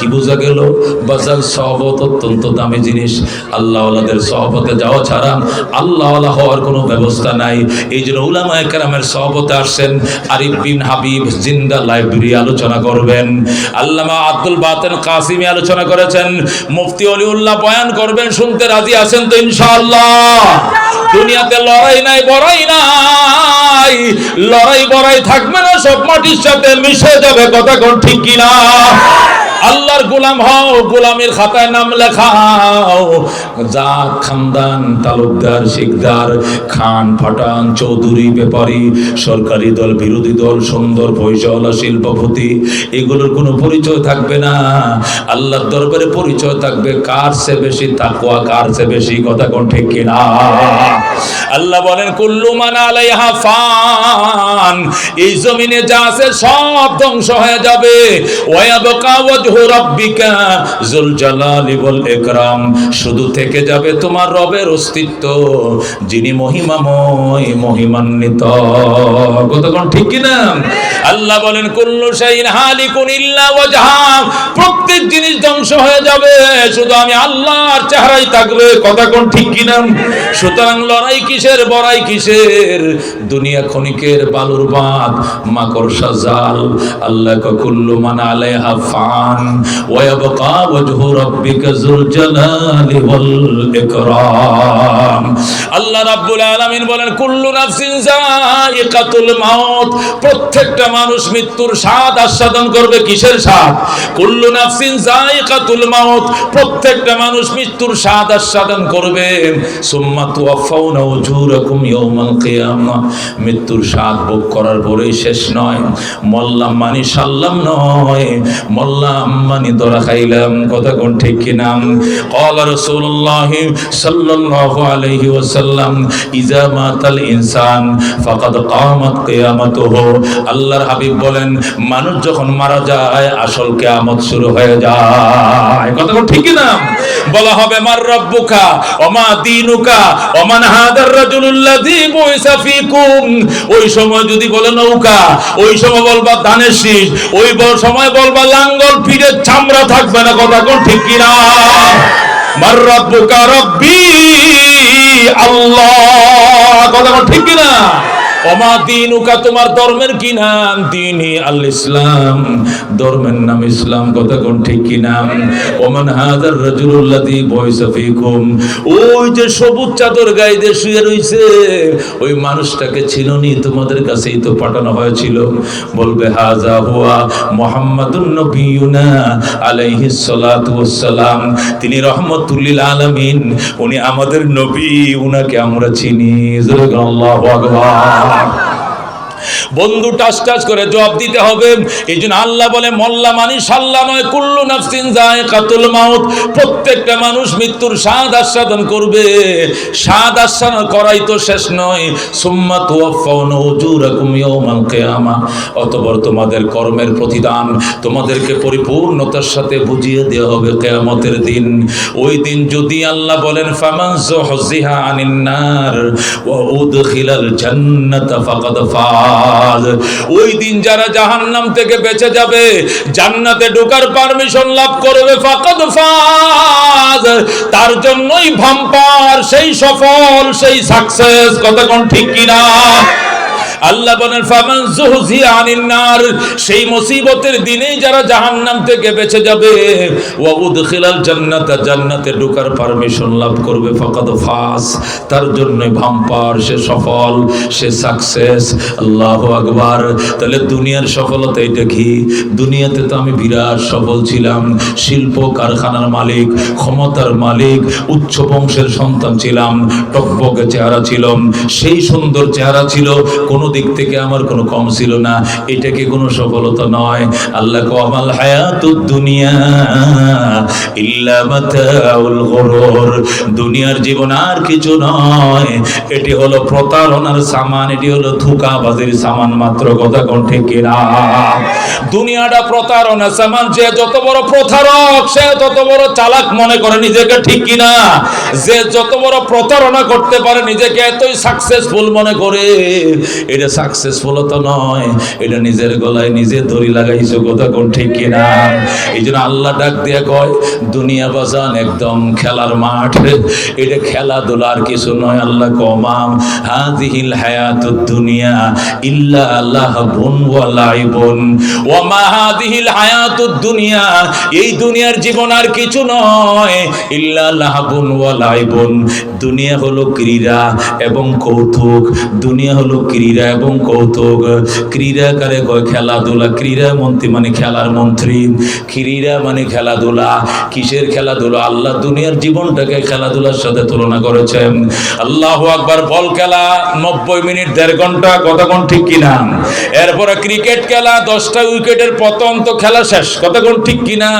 কি বোঝা গেল? বাজার সহবত অত্যন্ত দামি জিনিস। আল্লাহ আল্লাহদের সহবতে যাওয়া ছাড়া আল্লাহ আল্লাহ হওয়ার কোনো ব্যবস্থা নাই। এই জন্য উলামা একরামের সহবতে আসছেন আরিফ বিন হাবিব জিন্দা লাইব্রেরি আলোচনা করবেন। আল্লামা আব্দুল বাতেন কাসিমি আলোচনা করেছেন। মুফতি অলিউল্লাহ বয়ান করবেন শুনতে রাজি আছেন তো ইনশাআল্লাহ। দুনিয়াতে লড়াই নাই বড়াই নাই। লড়াই বড়াই থাকবে না সব মাটির সাথে মিশে যাবে কথা কোন ঠিক কিনা? আল্লাহর গোলাম হও, গোলামের খাতায় নাম লেখাও জাত খানদান, তালুকদার, শিকদার, খান, ফাটান, চৌধুরী, ব্যাপারী, সরকারি দল, বিরোধী দল, সুন্দর পয়সাওয়ালা শিল্পপতি, এগুলোর কোনো পরিচয় থাকবে না। আল্লাহর দরবারে পরিচয় থাকবে, কার সে বেশি তাকওয়া, কার সে বেশি কথা কোন ঠিক কিনা? আল্লাহ বলেন, কুল্লু মান আলাইহা ফান এই জমিনে যা আছে সব ধ্বংস হয়ে যাবে। ওয়ায়াবকা ওয়াজহু শুধু থেকে যাবে তোমার রবের অস্তিত্ব, যিনি মহিমাময়, মহিমান্বিত। কতক্ষণ ঠিক কি না আল্লাহ বলেন, কুল্লু শাইইন হালিকুন ইল্লা প্রত্যেক জিনিস ধ্বংস হয়ে যাবে, শুধু আমি আল্লাহর চেহারাই থাকবে। কতক্ষণ ঠিক কি না সুতরাং লড়াই কিসের, বড়াই কিসের? দুনিয়া ক্ষণিকের বালুর বাঁধ মাকড়সা জাল, আল্লাহ কুল্লু মান আলাইহা ফান। জালালি ওয়াল ইকরাম। আল্লাহ রাব্বুল আলামিন বলেন প্রত্যেকটা মানুষ মৃত্যুর স্বাদ আস্বাদন করবে কিসের স্বাদ? কুল্লু নাফসিন মাউত। প্রত্যেকটা মানুষ মৃত্যুর স্বাদ আস্বাদন করবে। সুম্মা উজুরাকুম ইয়াউমাল কিয়ামা। মৃত্যুর স্বাদ ভোগ করার পরেই শেষ নয়। মল্লাম মানি সাল্লাম নয়। মল্লাম মানি দরা খাইলাম কথা কোন ঠিক কিনা قال رسول الله صلى الله عليه وسلم اذا مات الانسان فقد قامت قيامته আল্লাহর হাবিব বলেন মানুষ যখন মারা যায় আসল কিয়ামত শুরু হয়ে যায় কথা কোন ঠিক কিনা বলা হবে মার রব্বুকা ওমা দিনুকা ওমান হাদার রাজুলুল্লাযী বুইসা ফিকুম ওই সময় যদি বলে নৌকা ওই সময় বলবা ধানের শীষ ওই বল- সময় বলবা লাঙ্গল পিঠের চামড়া থাকবে না, কথা কোন ঠিক কিনা? মার রব্বুকা রব্বি আল্লাহ, কথা কোন ঠিক কিনা? চাদর ওই মানুষটাকে চিননি, তোমাদের কাছেই তো পাঠানো হয়েছিল। বলবে, হাজা হুয়া মুহাম্মাদুন নবিয়ুনা তিনি রহমতুল্লিল আলামিন, উনি আমাদের নবী, উনাকে আমরা চিনি। আল্লাহু আকবার। আল্লাহ বন্ধু টাস টাস করে জবাব দিতে হবে। এই জন্য আল্লাহ বলে, মল্লা মানি সাল্লা নয়, কুল্লু নাফসিন যায় কাতুল মাউত। প্রত্যেকটা মানুষ মৃত্যুর স্বাদ আস্বাদন করবে। স্বাদ আস্বাদন করাই তো শেষ নয়। সুম্মা তুয়াফাউনা উজুরাকুম কিয়ামা। অতঃপর তোমাদের কর্মের প্রতিদান তোমাদেরকে পরিপূর্ণতার সাথে বুঝিয়ে দেওয়া হবে কিয়ামতের দিন। ওই দিন যদি আল্লাহ বলেন, ফামান যুহজিহা আনিন নার ওয়া উদখিলাল ফাকাদ ওই দিন যারা জাহান্নাম থেকে বেঁচে যাবে, জান্নাতে ঢোকার পারমিশন লাভ করবে ফাকাদ ফাজ। তার জন্যই ভাম্পার, সেই সফল, সেই সাকসেস কোন ঠিক কিনা? আল্লাহ বলেন, ফামান জুহজি আনিন নার সেই মুসিবতের দিনেই যারা জাহান্নাম থেকে বেঁচে যাবে, ওয়া উদখিলাল জান্নাতা জান্নাতে ঢোকার পারমিশন লাভ করবে, ফাকাদ ফাস তার জন্য ভাম্পার, সে সফল, সে সাকসেস, আল্লাহু আকবার। তাহলে দুনিয়ার সফলতা এটা কি? দুনিয়াতে তো আমি বিরাট সফল ছিলাম, শিল্প কারখানার মালিক, ক্ষমতার মালিক, উচ্চ বংশের সন্তান ছিলাম টকবকে চেহারা ছিলাম, সেই সুন্দর চেহারা ছিল, কোনো দিক থেকে আমার কোনো কম ছিল না। এটা কি কোনো সফলতা নয়? আল্লাহ কমাল হায়াতুদ দুনিয়া দুনিয়ার জীবন আর কিছু নয়। এটি হলো প্রতারণার সামান, এটি হলো সামান, মাত্র কথা কোন ঠিক দুনিয়াটা প্রতারণা সামান, যে যত বড় প্রতারক, সে তত বড় চালাক মনে করে নিজেকে ঠিক কিনা? যে যত বড় প্রতারণা করতে পারে, নিজেকে এতই সাকসেসফুল মনে করে এটা সাকসেসফুল তো নয়। এটা নিজের গলায় নিজে দড়ি লাগাইছো, কথা কোন ঠিক কিনা? এই জন্য আল্লাহ ডাক দিয়ে কয়, দুনিয়া বাজান একদম খেলার মাঠ এটা খেলাধুলার কিছু নয়, আল্লাহ কমাম। হাদিহিল হায়াতুদ দুনিয়া ইল্লা আল্লাহ বুন ওয়া লাইবুন। ওয়া মা হাদিহিল হায়াতুদ দুনিয়া, এই দুনিয়ার জীবন আর কিছু নয়, ইল্লা লাহাবুন ওয়া লাইবুন। দুনিয়া হলো ক্রীড়া এবং কৌতুক। দুনিয়া হলো ক্রীড়া এবং কৌতুক। ক্রীড়া কারে কয় খেলাধুলা? ক্রীড়া মন্ত্রী মানে খেলার মন্ত্রী। ক্রীড়া মানে খেলাধুলা। কিসের খেলাধুলা? আল্লাহ দুনিয়ার জীবনটাকে খেলাধুলার সাথে তুলনা করেছেন। আল্লাহ আকবার বল খেলা, নব্বই মিনিট, দেড় ঘণ্টা, কতক্ষণ, ঠিক কিনা? এরপরে ক্রিকেট খেলা, দশটা উইকেটের পতন তো খেলা শেষ, কতক্ষণ, ঠিক কিনা?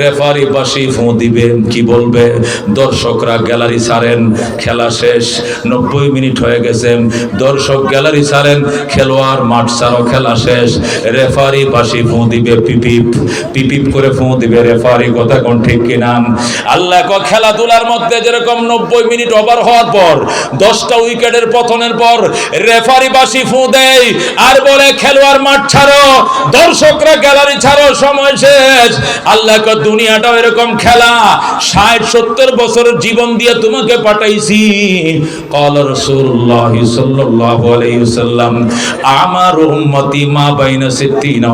রেফারি বাসি ফোঁ দিবে কি বলবে? দর্শকরা গ্যালারি ছাড়েন, খেলা শেষ, নব্বই মিনিট হয়ে গেছে। দর্শক গ্যালারি রেফারি ছাড়েন, খেলোয়াড় মাঠ ছাড়ো খেলা শেষ। রেফারি বাসি ফু দিবে পিপিপ। পিপিপ করে ফু দিবে রেফারি, কথা কোন ঠিক কিনা আল্লাহ ক খেলাধুলার মধ্যে যেরকম নব্বই মিনিট ওভার হওয়ার পর, দশটা উইকেটের পতনের পর রেফারি বাসি ফু দেয়, আর বলে, খেলোয়াড় মাঠ ছাড়ো, দর্শকরা গ্যালারি ছাড়ো, সময় শেষ। আল্লাহ ক দুনিয়াটা এরকম খেলা। ষাট, সত্তর বছর জীবন দিয়ে তোমাকে পাঠাইছি। কল রসুল্লাহ সাল্লাহ আলাইহি ওয়াসাল্লাম, আমার উম্মতি মা সিদ্দিন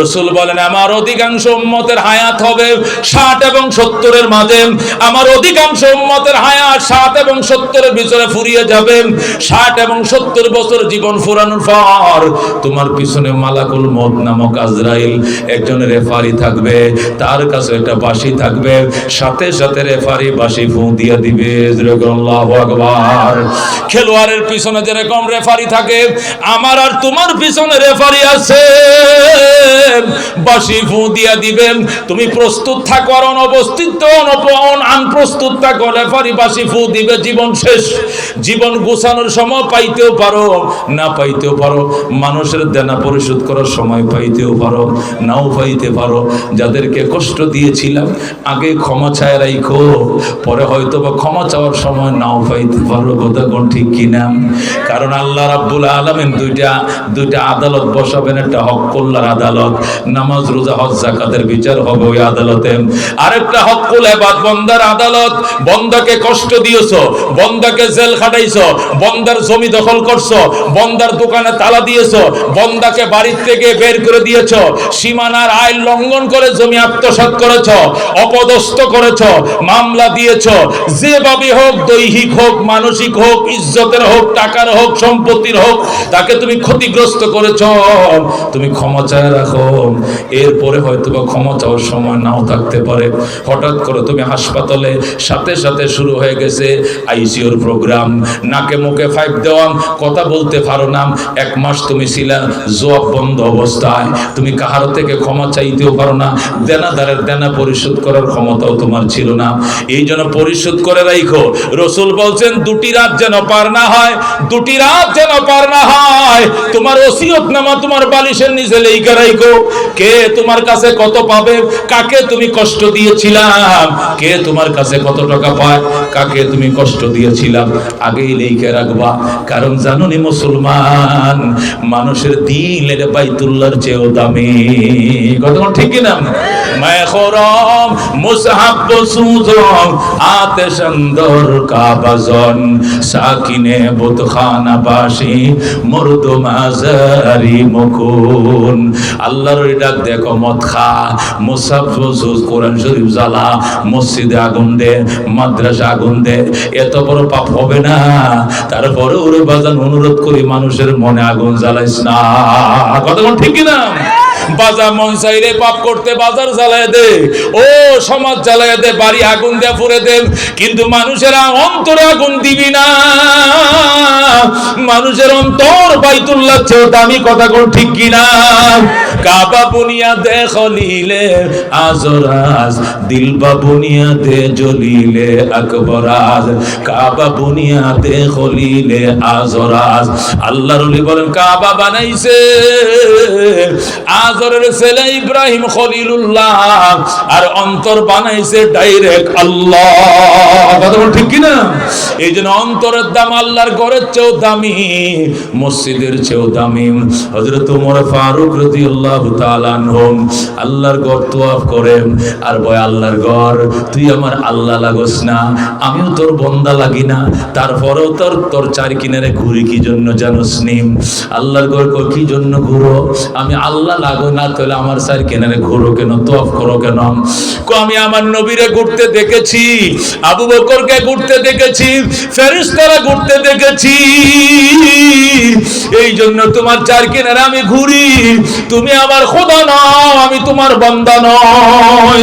রসুল বলেন, আমার অধিকাংশ উম্মতের হায়াত হবে ষাট এবং সত্তরের মাঝে। আমার অধিকাংশ উম্মতের হায়াত এবং সত্তরের ভিতরে ফুরিয়ে যাবে। ষাট এবং সত্তর বছর জীবন ফুরানোর পর তোমার পিছনে মালাকুল মত নামক আজরাইল একজন রেফারি থাকবে। তার কাছে একটা বাসি থাকবে। সাথে সাথে রেফারি বাসি ফু দিয়ে দিবে। খেলোয়াড়ের পিছনে যেরকম রেফারি থাকে। আমার আর তোমার পিছনে রেফারি আছে। বাঁশি ফু দিয়া দিবেন। তুমি প্রস্তুত থাকো আর অনুপস্থিত অনপন, আনপ্রস্তুত থাকো। রেফারি বাঁশি ফু দিবে, জীবন শেষ। জীবন গোছানোর সময় পাইতেও পারো, না পাইতেও পারো। মানুষের দেনা পরিশোধ করার সময় পাইতেও পারো, নাও পাইতে পারো। যাদেরকে কষ্ট দিয়েছিলাম, আগে ক্ষমা চায় রাইখো। পরে হয়তো বা ক্ষমা চাওয়ার সময় নাও পাইতে পারো। কথা কোন ঠিক কিনা? কারণ আল্লাহ রাব্বুল আলামিন দুইটা দুইটা আদালত বসাবেন, একটা হক কল্যাণ আদালত, নামাজ, রোজা, হজ জাকাতের বিচার হবে ওই আদালতে। আরেকটা হক কুল এবাদ, বন্দার আদালত, বন্দাকে কষ্ট দিয়েছ, বন্দাকে জেল খাটাইছো, বন্দার জমি দখল করছ, বন্দার দোকানে তালা দিয়েছ, বন্দাকে বাড়ির থেকে বের করে দিয়েছ, সীমানার আইন লঙ্ঘন করে জমি আত্মসাৎ করেছ, অপদস্থ করেছ, মামলা দিয়েছ যেভাবে হোক দৈহিক হোক, মানসিক হোক, ইজ্জতের হোক, টাকার হোক সম্পত্তির হোক, তাকে তুমি ক্ষতিগ্রস্ত করেছ, তুমি ক্ষমা চায় রাখো। এরপরে হয়তো বা ক্ষমা চাওয়ার সময় নাও থাকতে পারে। হঠাৎ করে তুমি হাসপাতালে সাথে সাথে শুরু হয়ে গেছে আইসিওর প্রোগ্রাম। নাকে মুখে ফাইভ দেওয়া, কথা বলতে পারো না। এক মাস তুমি ছিলা জবাব বন্ধ অবস্থায়। তুমি কাহার থেকে ক্ষমা চাইতেও পারো না। দেনাদারের দেনা পরিশোধ করার ক্ষমতাও তোমার ছিল না। এই জন্য পরিশোধ করে রাখো রসুল বলছেন, দুটি রাত যেন পার না হয়, দুটি রাত যেন পার না হয়। তোমার ওসিয়ত নামা তোমার বালিশের নিচে লেইকা রাখো কে তোমার কাছে কত পাবে? কাকে তুমি কষ্ট দিয়েছিলাম? কে তোমার কাছে কত টাকা পায়? কাকে তুমি কষ্ট দিয়েছিলাম? আগেই লেইকে রাখবা। কারণ জানো নি মুসলমান, মানুষের দিলের বাইতুল্লাহর চেয়েও দামি। কথা ঠিক কিনা? মায় খরম মুসাহাব সুজন আতে সুন্দর কাবাজন, সাকিনে বুতখানা বাসি আল্লাহর ডাক দেখো মদ খা। কোরআন শরীফ জ্বালা, মসজিদে আগুন দে, মাদ্রাসা আগুন দে, এত বড় পাপ হবে না। তারপরে ওরে বাজান অনুরোধ করি, মানুষের মনে আগুন জ্বালাইস না। কতক্ষণ ঠিক কিনা? বাজার মন পাপ করতে বাজার জ্বালায় দে। ও সমাজ জ্বালায় দে, বাড়ি আগুন দিয়ে পুরে দে। কিন্তু মানুষেরা অন্তরে আগুন দিবি না। মানুষের অন্তর বাইতুল্লাহ চেয়েও দামি কথা কোন ঠিক কিনা। কাবা বুনিয়া দে খলিলে আজরাজ দিলবা বুনিয়া দে জলিলে আকবরাজ কাবা বুনিয়া দে খলিলে আজরাজ আল্লাহর বলেন, কাবা বানাইছে। আজ হাজরের ছেলে ইব্রাহিম খলিলুল্লাহ, আর অন্তর বানাইছে ডাইরেক্ট আল্লাহ। কথা ঠিক কিনা? এই জন্য অন্তরের দাম আল্লাহর চেয়েও দামি, মসজিদের দামি। হজরত উমর ফারুক তাআলা আনহুম, আল্লাহর আর বয় আল্লাহর তুই আমার আল্লাহ লাগোস না, আমিও তোর বন্দা লাগি না, তারপরেও তোর তোর চার কিনারে ঘুরি, কি জন্য জানোস নি? আল্লাহর ঘর কি জন্য ঘুরো? আমি আল্লাহ লাগো না তাহলে আমার স্যার কেনারে ঘুরো কেন, তোয়াফ করো কেন? আমি আমার নবীরে ঘুরতে দেখেছি, আবু বকরকে ঘুরতে দেখেছি ফেরিস্তারা ঘুরতে দেখেছি। এই জন্য তোমার চার কিনারে আমি ঘুরি, তুমি আমার খোদা নাও, আমি তোমার বন্দা নয়